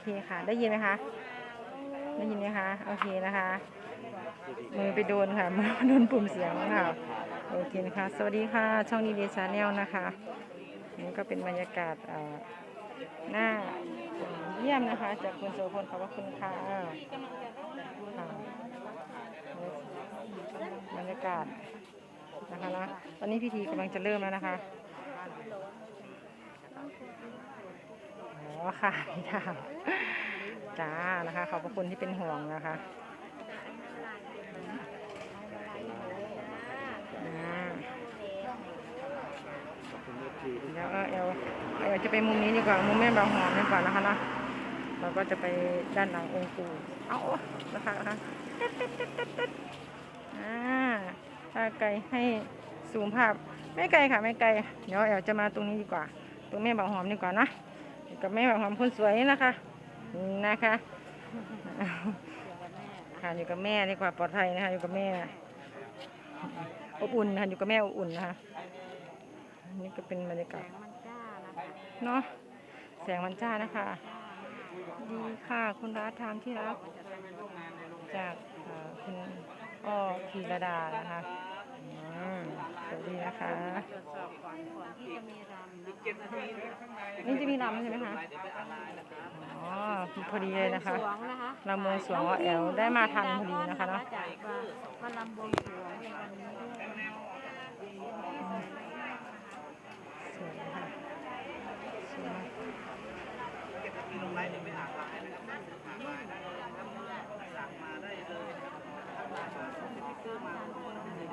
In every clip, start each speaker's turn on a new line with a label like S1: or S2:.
S1: เคค่ะ ได้ยินไหมคะ ได้ยินไหมคะ โอเคนะคะ มือไปโดนค่ะ มือโดนปุ่มเสียงค่ะ โอเคนะคะ สวัสดีค่ะ ช่องดีเดีชาแนลนะคะ นี่ก็เป็นบรรยากาศอ่อหน้าเยี่ยมนะคะ จากคุณโสพลขอบพระคุณค่ะค่ะบรรยากาศนะคะนะตอนนี้พิธีกำลังจะเริ่มแล้วนะคะ อ๋อค่ะพี่ดาวจ้านะคะ ขอบพระคุณที่เป็นห่วงนะคะเดี๋ยวเอาเอาเอาจะไปมุมนี้ดีกว่ามุมแม่บางหอมดีกว่านะคะนะเราก็จะไปด้านหลังองค์ปู่เอานะคะนะคะตึ๊ดตึ๊ดตึ๊ดตึ๊ดอ่าถ้าไกลให้ซูมภาพไม่ไกลค่ะไม่ไกล เดี๋ยวแอลจะมาตรงนี้ดีกว่า ตรงแม่บางหอมดีกว่านะ กับแม่บางหอมคนสวยนี่นะคะนะคะค่ะอยู่กับแม่ดีกว่าปลอดภัยนะคะ อยู่กับแม่อบอุ่นนะคะอยู่กับแม่อบอุ่นนะคะนี่ก็เป็นบรรยากาศเนาะแสงมันจ้านะคะ ดีค่ะคุณรัฐทามที่รักจากคุณอ้อพีระดานะคะ สวัสดีนะคะ
S2: ตรวจสอบก่อนก่อนที่จะมีรำนะคะ
S1: นี่จะมีรำใช่ไหมคะ อ๋อพอดีเลยนะคะ
S2: บวงสรวงนะคะ
S1: รำบวงสรวงว่าแอลได้มาทันพอดีนะคะเนาะ
S2: จากว่ามาลำบวงสรวงในวันนี้ด้วยนะคะ
S1: สวยค่ะสวย
S2: มันก็เหมือนพวกเรานะคะ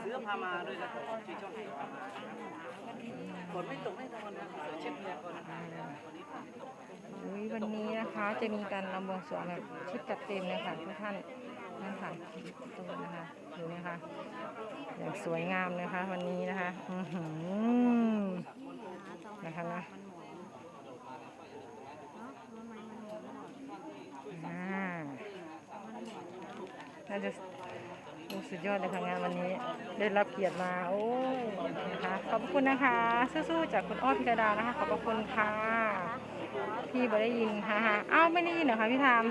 S3: เสื้อ พามาด้วยนะครับชื่อช่องเสือพามาฝนไม่ตกแน่นอนนะเสือเช็ดพยากรณ์อากาศนะวันนี้ฝนไม่ตก
S1: อุ๊ยวันนี้นะคะจะมีการรำบวงสรวงแบบชุดจัดเต็มเลยค่ะทุกท่านนั่นค่ะตัวนะคะดูนะคะอย่างสวยงามนะคะ วันนี้นะคะอือหือนะคะนะอ่าน่าจะ สุดยอดเลยค่ะงานวันนี้ได้รับเกียรติมาโอ้ยนะคะขอบคุณนะคะสู้ๆจากคุณอ้อพิรดานะคะ ขอบพระคุณค่ะพี่บ่ได้ยินค่ะอ้าวไม่ได้ยินเหรอคะพี่ทาม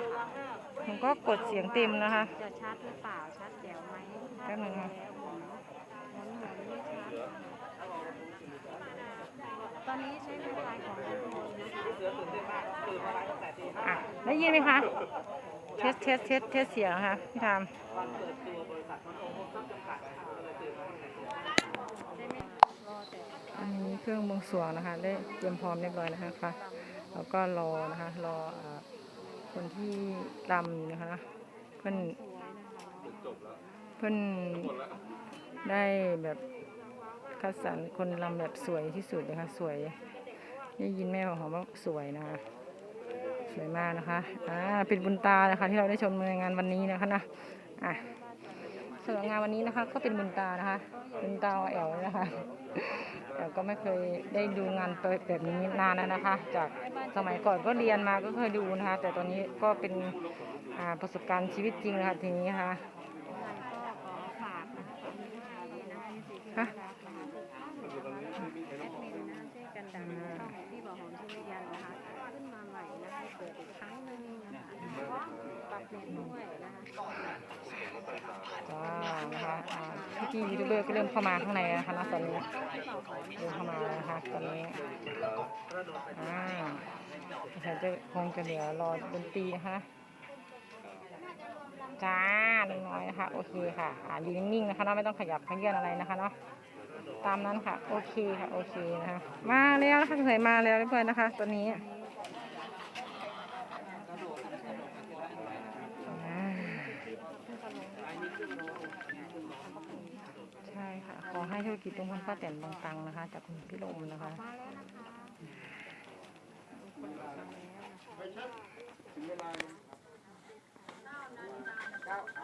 S1: ผมก็กดเสียงเต็มนะคะ
S2: จะชัดหรือเปล่าชัดแจ๋วไหม
S1: แป๊บนึงนะ
S2: หมุนหมุนหมุนไม่ชัดตอนนี้ใช้ไฟฟ้าของลุงพลนะคะ
S1: อะได้ยินไหมคะ เทสเทสเทสเทสเสียงค่ะพี่ทาม
S2: อั
S1: นนี้เครื่องบวงสรวงนะคะ ได้เตรียมพร้อมเรียบร้อยแล้วนะคะแล้วก็รอนะคะ รอคนที่รำอยู่นะคะเพื่อนเพื่อนได้แบบคัดสรรคนรำแบบสวยที่สุดนะคะสวย ได้ยินแม่บอกว่าสวยนะคะ สวยมากนะคะอ่าเป็นบุญตานะคะ ที่เราได้ชมในงานวันนี้นะคะนะอะสำหรับงานวันนี้นะคะ ก็เป็นบุญตานะคะบุญตาแอลนะคะแอลก็ไม่เคยได้ดูงานแบบนี้นานแล้วนะคะ จากสมัยก่อนก็เรียนมาก็เคยดูนะคะ แต่ตอนนี้ก็เป็นอ่าประสบการณ์ชีวิตจริงนะคะทีนี้นะคะ
S2: ยังไงก็ขอฝากนะคะมีข่าวดีนะคะที่สี่
S1: ฮะ
S2: แอดมินนะช่วยกันดันช่องที่บ่อหอมที่ยันนะคะขึ้นมาใหม่นะคะเปิดอีกครั้งหนึ่งนะคะปรับเปลี่ยนด้วยนะคะ
S1: จ้านะคะ อ่าพี่ยูทูบเบอร์ก็เริ่มเข้ามาข้างในนะคะณตอนนี้เริ่มเข้ามาแล้วนะคะตอนนี้อ่าฉันจะคงจะเหลือรอดนตรีนะคะจ้าน้อยนะคะโอเคค่ะอ่าอยู่นิ่งๆนะคะเนาะไม่ต้องขยับขยื่นอะไรนะคะเนาะตามนั้นค่ะ โอเคค่ะ โอเคนะคะมาแล้วนะคะเคยมาแล้วเพื่อนๆนะคะ ตัวนี้อ่า ใช่ค่ะ ขอให้ธุร กิจตรงคนป้าแตนบางตังนะคะ จากคุณพี่ลมนะคะ
S2: มาแล้วนะคะ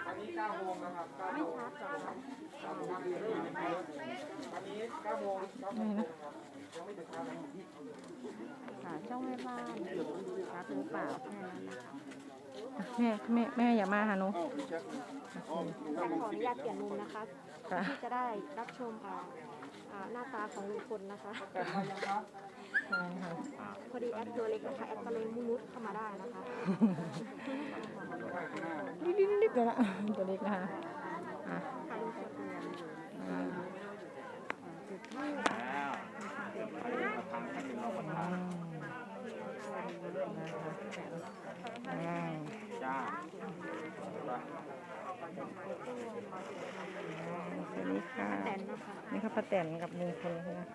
S4: ตอนนี้9โมงนะครับ9
S2: ไม่
S4: โมง
S2: ชัดหรอกค่ะ
S4: 9โมงตอนนี้9โมง9โมงครับยังไม่ถึง9โมง
S2: ค่ะช่องแม่บ้านชัดหรือเปล่าแค่นั้นนะคะ
S1: แม่แม่แม่อย่ามาหาหนู
S4: อ้าวพี่แจ็คอ๋อลุง
S2: ข
S4: ห้า
S2: อ
S4: โมง
S2: อ
S4: สิ
S2: นุ
S4: บเอ็
S2: ญา
S4: ด
S2: ตเปลี่ยน
S4: แล้ว
S2: มุมนะคะ
S1: ค่ะ
S2: ที่จะได้รับชมอ่าอ่าหน้าตาของลุงพลนะคะ
S4: แต่มายังครับ
S1: ใช่ค่ะ
S2: พอดีแอปตัวเล็กนะคะแอปตัวเล็กมุดเข้ามาได้นะคะ
S1: นิดๆเดียวละตัวเล็กนะคะอะ
S2: ค่ะลุงพล
S1: อ่า
S2: จุดที่
S1: อ่า
S4: จ้า
S1: สวัสดีค่ะ
S2: แตนนะคะ
S1: นี่ค่ะป้าแตนกับลุงพลนะคะ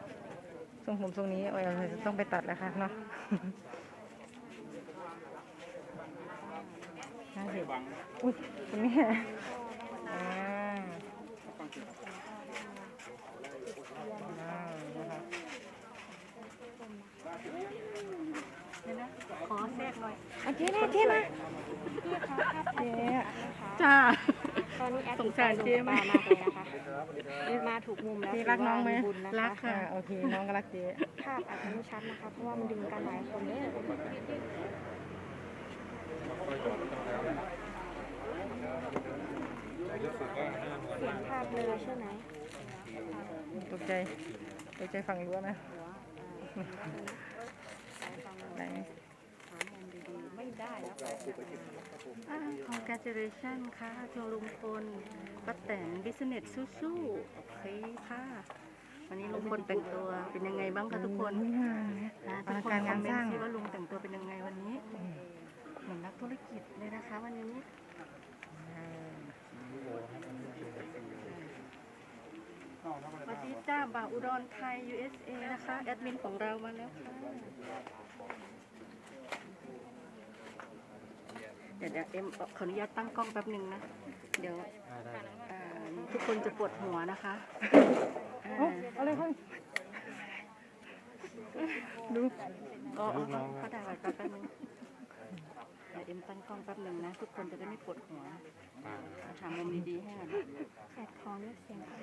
S1: ทรงผมทรงนี้โอ้ยเราจะต้องไปตัดแล้วค่ะเนาะน่าเห็นอุ้ยคุณแม่อ่าอ่านะคะ
S2: ขอแทรกหน่อย
S1: อาเจ๊นะเจ๊นะ
S2: พี่คะภาพ
S1: เจ๊
S2: นะคะ
S1: จ้า
S2: ตอนนี้แอป
S1: สงสารเจ๊มาก
S2: มากเลยนะคะมาถูกมุมแล้ว
S1: เจ๊รักน้องไหม
S2: ถืว่าบุญน
S1: รักค่ะโอเคน้องก็รักเจ๊
S2: ภาพอาจจะไม่ชัดนะคะเพราะว่ามันดึงกันหลายคนเนี่ยเสียงภาพเลยใช่ไหม
S1: ตกใจตกใจฝั่งรั้วไหม
S2: หัว อ่าฟัง
S1: ได้ไหม
S2: หามุมดีๆไม่ได้แล้วค่ะ
S5: อ่า congratulation ค่ะชวลุงพลป้าแตน business สู้ๆ โอเคค่ะ วันนี้ลุงพลแต่งตัวเป็นยังไงบ้างคะทุกคน
S1: งานนะ
S5: นะ
S1: อ
S5: ทุ
S1: ลั
S5: ก
S1: ง
S5: คน
S1: การ
S5: คองา
S1: ม
S5: มเม
S1: ส
S5: น
S1: ร้าง
S5: ต์ซิว่าลุงแต่งตัวเป็นยังไงวันนี้ เหมือนนักธุรกิจเลยนะคะ วันนี้ สวัสดีจ้าบ่าวอุดรไทย USA นะคะ แอดมินของเรามาแล้วค่ะ เดี๋ยวเดี๋ยวเอ็มขออนุญาตตั้งกล้องแป๊บหนึ่งนะ เดี๋ยวอ่าทุกคนจะปวดหัวนะคะอ่า
S1: เอ้าอะไรค่อยดู
S5: ก็ก็ได้ไว้แป๊บนึงเดี๋ยวเอ็มตั้งกล้องแป๊บหนึ่งนะ ทุกคนจะได้ไม่ปวดหัวเอาถามมุมดีๆให้หน่อยนะ
S2: แอดคอเลือกเสียงค่ะ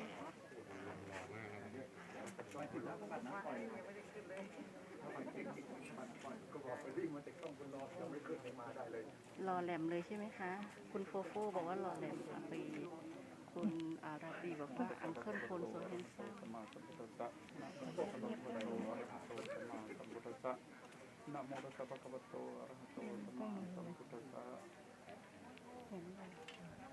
S5: รอแหลมเลยใช่ไหมคะ คุณโฟโฟบอกว่ารอแหลมค่ะไปคุณอาราบีบอกว่าอังเคิลโคนโซเฮนซ่า
S4: นะโมตัสสะภะคะวะโตอะระหะโตสัมมาสัมพุทธัสสะ
S5: เห็นไหมเห็